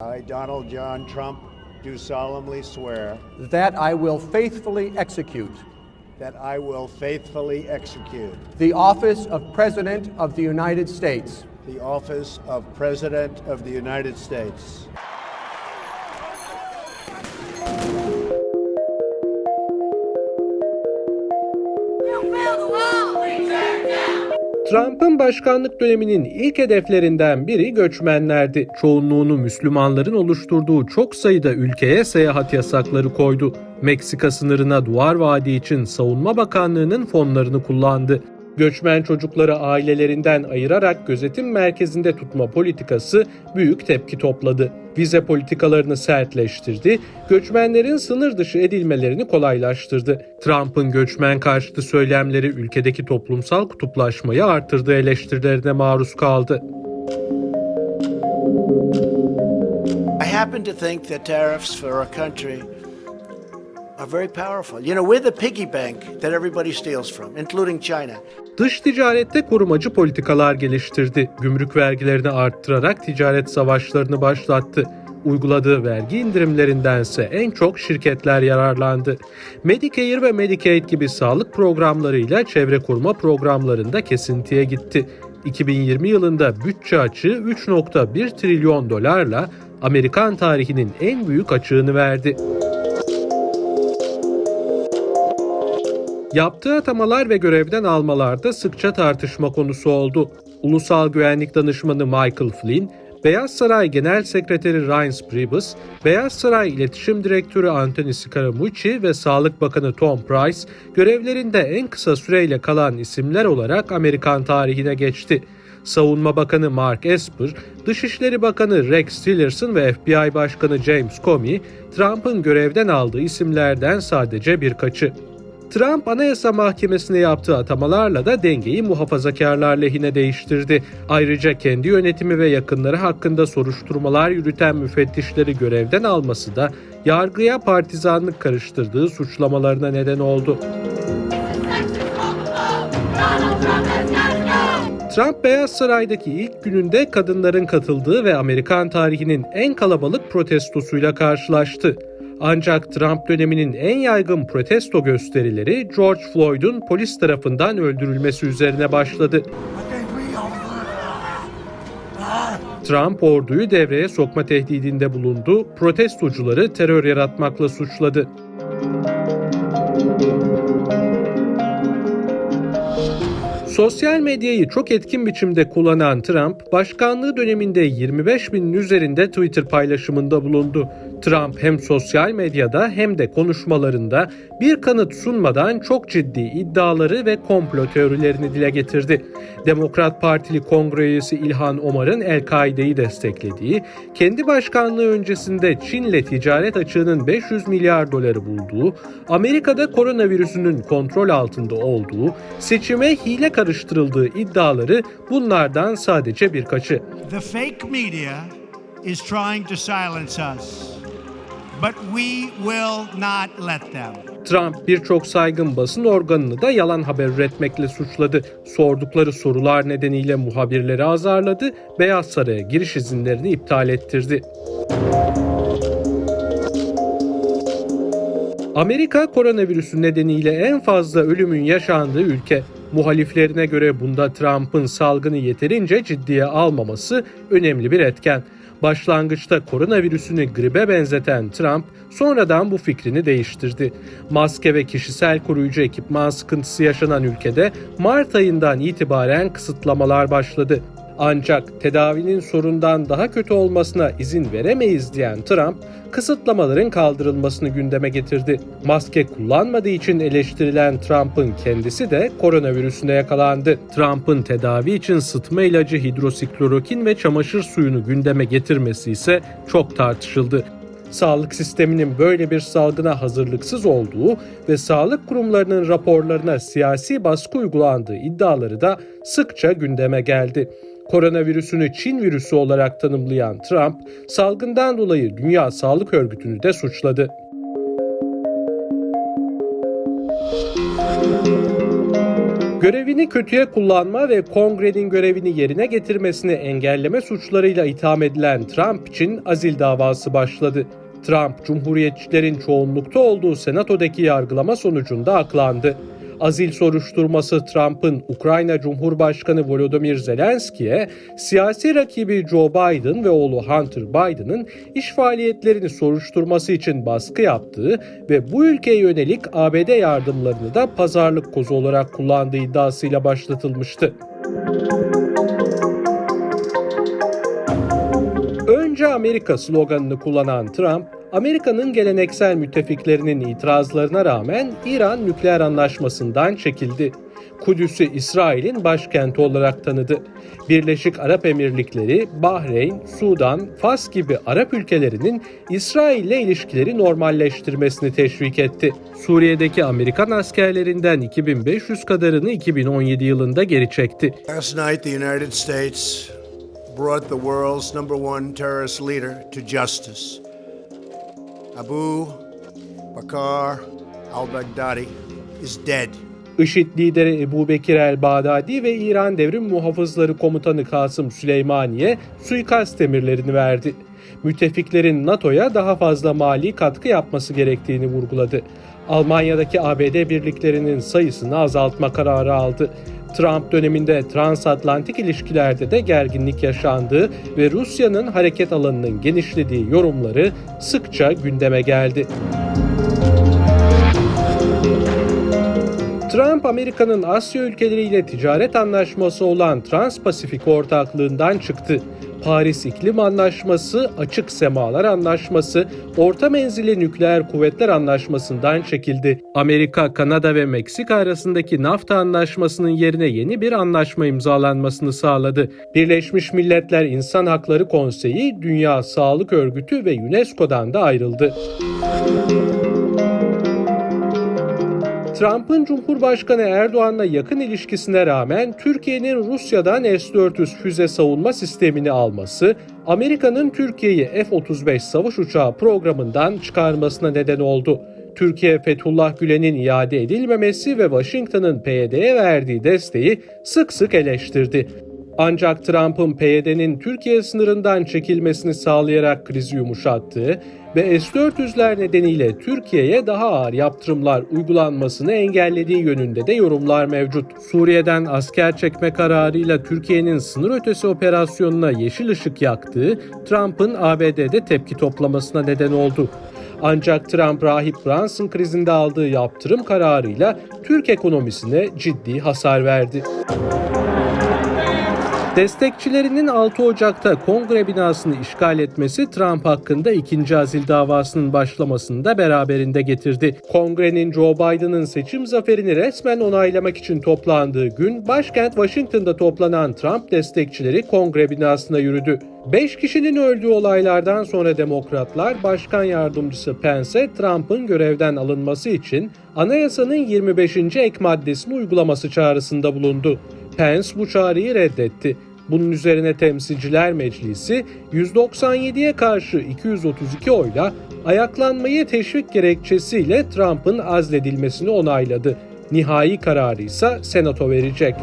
I, Donald John Trump, do solemnly swear that I will faithfully execute that I will faithfully execute the office of President of the United States. the office of President of the United States Trump'ın başkanlık döneminin ilk hedeflerinden biri göçmenlerdi. Çoğunluğunu Müslümanların oluşturduğu çok sayıda ülkeye seyahat yasakları koydu. Meksika sınırına duvar vadi için Savunma Bakanlığı'nın fonlarını kullandı. Göçmen çocukları ailelerinden ayırarak gözetim merkezinde tutma politikası büyük tepki topladı. Vize politikalarını sertleştirdi, göçmenlerin sınır dışı edilmelerini kolaylaştırdı. Trump'ın göçmen karşıtı söylemleri ülkedeki toplumsal kutuplaşmayı artırdığı eleştirilerine maruz kaldı. I happen to think that tariffs for our country are very powerful. You know, we're the piggy bank that everybody steals from, including China. Dış ticarette korumacı politikalar geliştirdi. Gümrük vergilerini arttırarak ticaret savaşlarını başlattı. Uyguladığı vergi indirimlerindense en çok şirketler yararlandı. Medicare ve Medicaid gibi sağlık programlarıyla çevre koruma programlarında kesintiye gitti. 2020 yılında bütçe açığı 3.1 trilyon dolarla Amerikan tarihinin en büyük açığını verdi. Yaptığı atamalar ve görevden almalarda sıkça tartışma konusu oldu. Ulusal Güvenlik Danışmanı Michael Flynn, Beyaz Saray Genel Sekreteri Reince Priebus, Beyaz Saray İletişim Direktörü Anthony Scaramucci ve Sağlık Bakanı Tom Price görevlerinde en kısa süreyle kalan isimler olarak Amerikan tarihine geçti. Savunma Bakanı Mark Esper, Dışişleri Bakanı Rex Tillerson ve FBI Başkanı James Comey, Trump'ın görevden aldığı isimlerden sadece birkaçı. Trump Anayasa Mahkemesi'ne yaptığı atamalarla da dengeyi muhafazakarlar lehine değiştirdi. Ayrıca kendi yönetimi ve yakınları hakkında soruşturmalar yürüten müfettişleri görevden alması da yargıya partizanlık karıştırdığı suçlamalarına neden oldu. Trump Beyaz Saray'daki ilk gününde kadınların katıldığı ve Amerikan tarihinin en kalabalık protestosuyla karşılaştı. Ancak Trump döneminin en yaygın protesto gösterileri George Floyd'un polis tarafından öldürülmesi üzerine başladı. Trump orduyu devreye sokma tehdidinde bulundu, protestocuları terör yaratmakla suçladı. Sosyal medyayı çok etkin biçimde kullanan Trump, başkanlığı döneminde 25 binin üzerinde Twitter paylaşımında bulundu. Trump hem sosyal medyada hem de konuşmalarında bir kanıt sunmadan çok ciddi iddiaları ve komplo teorilerini dile getirdi. Demokrat Partili Kongre üyesi İlhan Omar'ın El-Kaide'yi desteklediği, kendi başkanlığı öncesinde Çin'le ticaret açığının 500 milyar doları bulduğu, Amerika'da koronavirüsünün kontrol altında olduğu, seçime hile karıştırıldığı iddiaları bunlardan sadece birkaçı. The fake media is trying to silence us, but we will not let them. Trump birçok saygın basın organını da yalan haber üretmekle suçladı. Sordukları sorular nedeniyle muhabirleri azarladı, Beyaz Saray'a giriş izinlerini iptal ettirdi. Amerika koronavirüsü nedeniyle en fazla ölümün yaşandığı ülke. Muhaliflerine göre bunda Trump'ın salgını yeterince ciddiye almaması önemli bir etken. Başlangıçta koronavirüsünü gribe benzeten Trump sonradan bu fikrini değiştirdi. Maske ve kişisel koruyucu ekipman sıkıntısı yaşanan ülkede Mart ayından itibaren kısıtlamalar başladı. Ancak tedavinin sorundan daha kötü olmasına izin veremeyiz diyen Trump, kısıtlamaların kaldırılmasını gündeme getirdi. Maske kullanmadığı için eleştirilen Trump'ın kendisi de koronavirüsüne yakalandı. Trump'ın tedavi için sıtma ilacı hidrosiklorokin ve çamaşır suyunu gündeme getirmesi ise çok tartışıldı. Sağlık sisteminin böyle bir salgına hazırlıksız olduğu ve sağlık kurumlarının raporlarına siyasi baskı uygulandığı iddiaları da sıkça gündeme geldi. Koronavirüsünü Çin virüsü olarak tanımlayan Trump, salgından dolayı Dünya Sağlık Örgütü'nü de suçladı. Görevini kötüye kullanma ve kongrenin görevini yerine getirmesini engelleme suçlarıyla itham edilen Trump için azil davası başladı. Trump, Cumhuriyetçilerin çoğunlukta olduğu senatodaki yargılama sonucunda aklandı. Azil soruşturması Trump'ın Ukrayna Cumhurbaşkanı Volodymyr Zelenski'ye siyasi rakibi Joe Biden ve oğlu Hunter Biden'ın iş faaliyetlerini soruşturması için baskı yaptığı ve bu ülkeye yönelik ABD yardımlarını da pazarlık kozu olarak kullandığı iddiasıyla başlatılmıştı. Önce Amerika sloganını kullanan Trump, Amerika'nın geleneksel müttefiklerinin itirazlarına rağmen İran nükleer anlaşmasından çekildi. Kudüs'ü İsrail'in başkenti olarak tanıdı. Birleşik Arap Emirlikleri, Bahreyn, Sudan, Fas gibi Arap ülkelerinin İsrail ile ilişkileri normalleştirmesini teşvik etti. Suriye'deki Amerikan askerlerinden 2500 kadarını 2017 yılında geri çekti. Last night, the United States brought the world's number one terrorist leader to justice. Abu Bakr al Baghdadi is dead. IŞİD lideri Ebu Bekir el-Bağdadi ve İran Devrim Muhafızları Komutanı Kasım Süleymaniye suikast emirlerini verdi. Müttefiklerin NATO'ya daha fazla mali katkı yapması gerektiğini vurguladı. Almanya'daki ABD birliklerinin sayısını azaltma kararı aldı. Trump döneminde transatlantik ilişkilerde de gerginlik yaşandığı ve Rusya'nın hareket alanının genişlediği yorumları sıkça gündeme geldi. Trump, Amerika'nın Asya ülkeleriyle ticaret anlaşması olan Trans-Pasifik ortaklığından çıktı. Paris İklim Anlaşması, Açık Semalar Anlaşması, Orta Menzilli Nükleer Kuvvetler Anlaşması'ndan çekildi. Amerika, Kanada ve Meksika arasındaki NAFTA anlaşmasının yerine yeni bir anlaşma imzalanmasını sağladı. Birleşmiş Milletler İnsan Hakları Konseyi, Dünya Sağlık Örgütü ve UNESCO'dan da ayrıldı. Trump'ın Cumhurbaşkanı Erdoğan'la yakın ilişkisine rağmen Türkiye'nin Rusya'dan S-400 füze savunma sistemini alması, Amerika'nın Türkiye'yi F-35 savaş uçağı programından çıkarmasına neden oldu. Türkiye Fethullah Gülen'in iade edilmemesi ve Washington'ın PYD'ye verdiği desteği sık sık eleştirdi. Ancak Trump'ın PYD'nin Türkiye sınırından çekilmesini sağlayarak krizi yumuşattığı ve S-400'ler nedeniyle Türkiye'ye daha ağır yaptırımlar uygulanmasını engellediği yönünde de yorumlar mevcut. Suriye'den asker çekme kararıyla Türkiye'nin sınır ötesi operasyonuna yeşil ışık yaktığı Trump'ın ABD'de tepki toplamasına neden oldu. Ancak Trump rahip Brunson krizinde aldığı yaptırım kararıyla Türk ekonomisine ciddi hasar verdi. Destekçilerinin 6 Ocak'ta kongre binasını işgal etmesi Trump hakkında ikinci azil davasının başlamasını da beraberinde getirdi. Kongrenin Joe Biden'ın seçim zaferini resmen onaylamak için toplandığı gün başkent Washington'da toplanan Trump destekçileri kongre binasına yürüdü. 5 kişinin öldüğü olaylardan sonra demokratlar Başkan Yardımcısı Pence'e Trump'ın görevden alınması için anayasanın 25. ek maddesini uygulaması çağrısında bulundu. Pence bu çağrıyı reddetti. Bunun üzerine Temsilciler Meclisi 197'ye karşı 232 oyla ayaklanmayı teşvik gerekçesiyle Trump'ın azledilmesini onayladı. Nihai kararı ise Senato verecek.